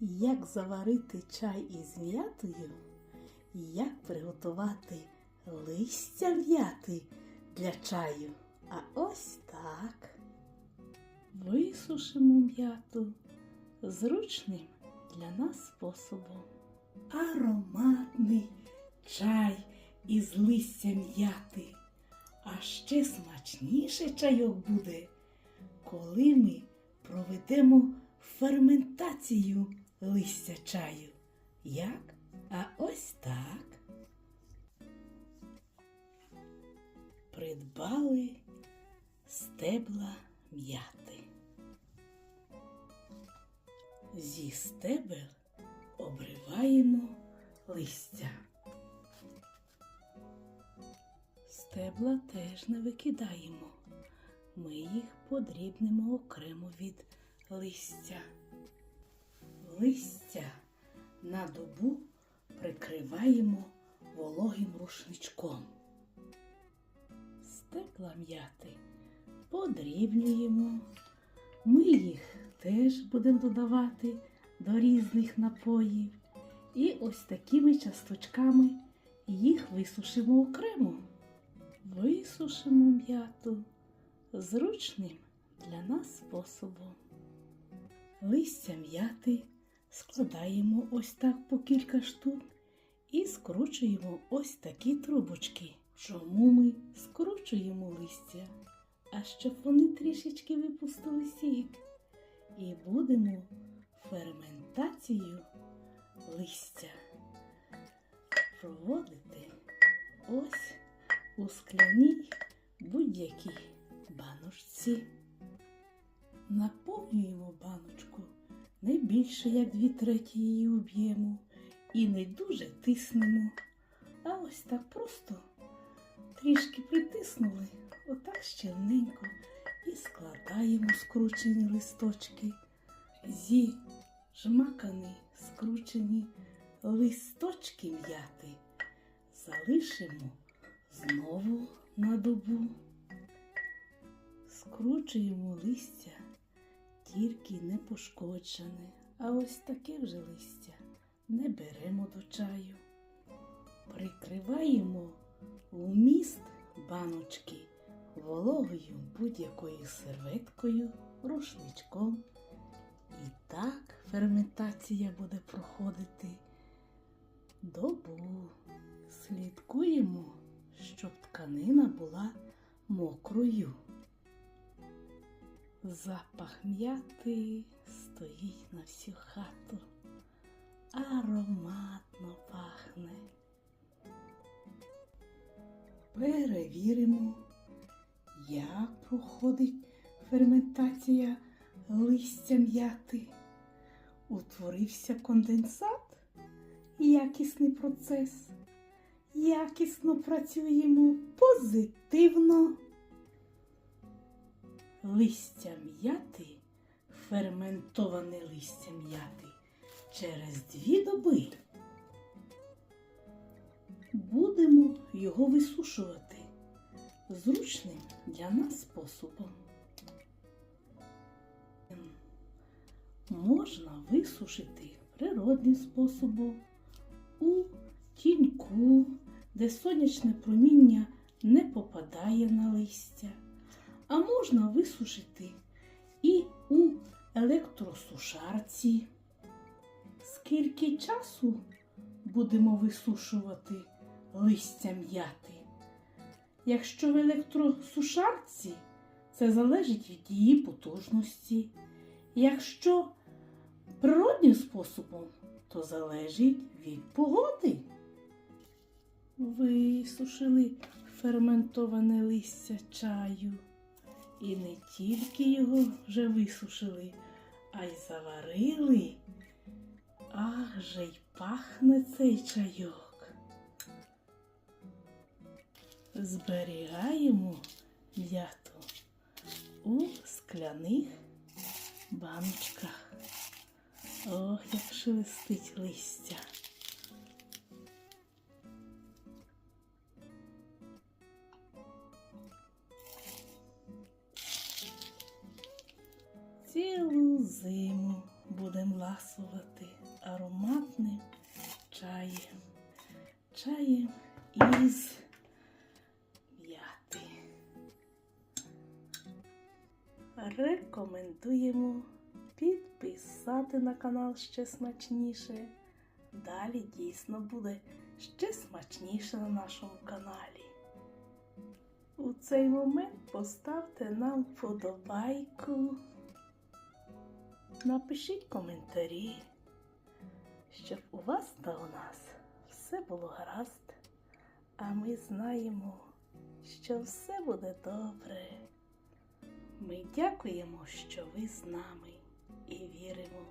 як заварити чай із м'ятою, як приготувати листя м'яти для чаю. А ось так. Висушимо м'яту зручним для нас способом. Ароматний чай із листя м'яти. А ще смачніше чайок буде, коли ми проведемо ферментацію листя чаю. Як? А ось так. Придбали стебла м'яти. Зі стебел обриваємо листя. Стебла теж не викидаємо. Ми їх подрібнемо окремо від листя. Листя на добу прикриваємо вологим рушничком. Стебла м'яти подрібнюємо. Ми їх теж будемо додавати до різних напоїв. І ось такими часточками їх висушимо окремо. Висушимо м'яту зручним для нас способом. Листя м'яти складаємо ось так по кілька штук і скручуємо ось такі трубочки. Чому ми скручуємо листя? А щоб вони трішечки випустили сік. І будемо ферментацію листя проводити ось у скляній будь-якій баночці. Наповнюємо баночку не більше як дві треті її об'єму і не дуже тиснемо. А ось так просто трішки притиснули, отак щільненько і складаємо скручені листочки. Зі жмакані скручені листочки м'яти залишимо знову на добу. Скручуємо листя тільки не пошкоджене, а ось таке вже листя не беремо до чаю. Прикриваємо вміст баночки вологою будь-якою серветкою, рушничком. І так ферментація буде проходити добу. Слідкуємо, щоб тканина була мокрою. Запах м'яти стоїть на всю хату. Ароматно пахне. Перевіримо, як проходить ферментація листя м'яти. Утворився конденсат, якісний процес. Якісно працюємо позитивно. Листя м'яти, ферментоване листя м'яти через дві доби. Будемо його висушувати зручним для нас способом. Можна висушити природним способом у тіньку, де сонячне проміння не попадає на листя. А можна висушити і у електросушарці. Скільки часу будемо висушувати листя м'яти? Якщо в електросушарці, це залежить від її потужності. Якщо природним способом, то залежить від погоди. Висушили ферментоване листя чаю. І не тільки його вже висушили, а й заварили. Ах же й пахне цей чайок. Зберігаємо м'яту у скляних баночках. Ох, як шелестить листя. Поласувати ароматним чаєм. Чаєм із м'яти. Рекомендуємо підписати на канал ще смачніше. Далі дійсно буде ще смачніше на нашому каналі. У цей момент поставте нам вподобайку. Напишіть коментарі, щоб у вас та у нас все було гаразд, а ми знаємо, що все буде добре. Ми дякуємо, що ви з нами, і віримо,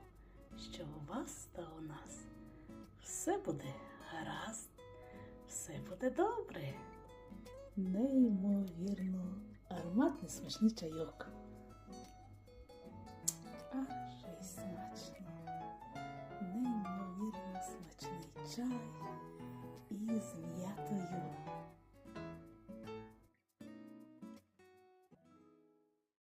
що у вас та у нас все буде гаразд, все буде добре. Неймовірно, ароматний смачний чайок. А ще й